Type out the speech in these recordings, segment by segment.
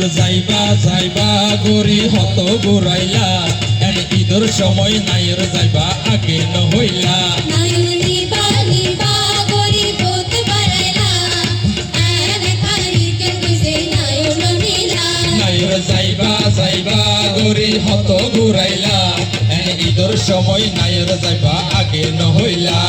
নায়র যাইবা যাইবা গরি হত ঘুরাইলা এন ঈদর সময় নায়র যাইবা আগে নহইলা। যাইবা যাইবা গরি হত ঘুরাইলা এন ঈদর সময় নায়র যাইবা আগে নহইলা।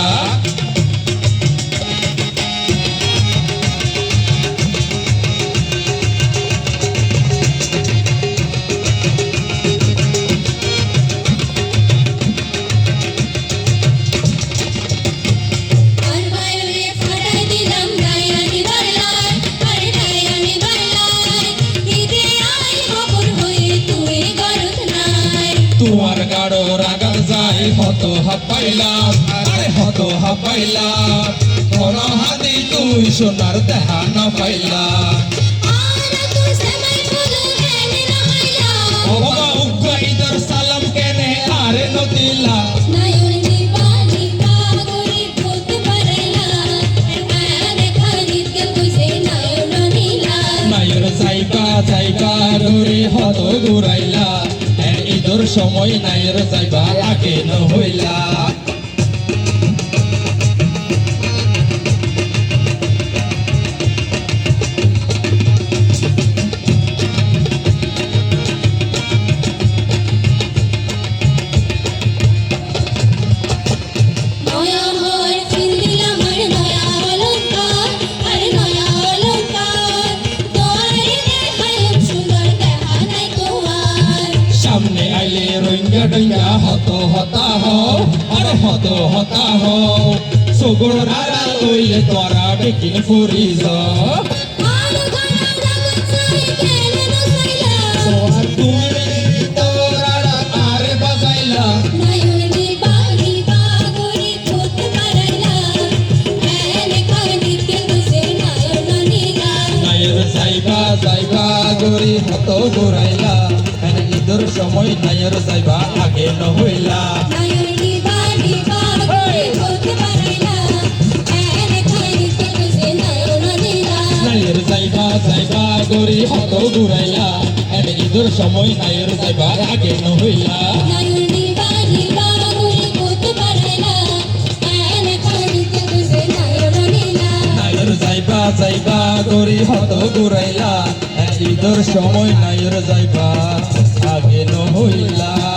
যাই হত হাপাইলা আরে হত হাপাইলা কোন হাতি, তুই সোনার দেহা না পাইলা। আর সালাম কেনে আরে নদিলা। আরে যাইবা যাইবা ধরে হত ঘুরাইলা। ঈদর নাই রে যাইবা আগে নহইলা নয়া সামনে আইলে রইঙ্গা ডইঙ্গা হত হতা হ, আরে হত হতা হ। সগুর রারা লইলে তোরা বেকিন ফুরি যাইবা যাইবা গরি হত ঘুরাইলা ঈদর সময় নায়ের যাইবা আগে নহইলা নায়ের যাইবা যাইবা গরি হত ঘুরাইলা। এন ঈদর সময় নায়ের যাইবা আগে নহইলা যাইবা যাইবা গরি হত ঘুরাইলা। ঈদর সময় নায়ের যাইবা আগে নহইলা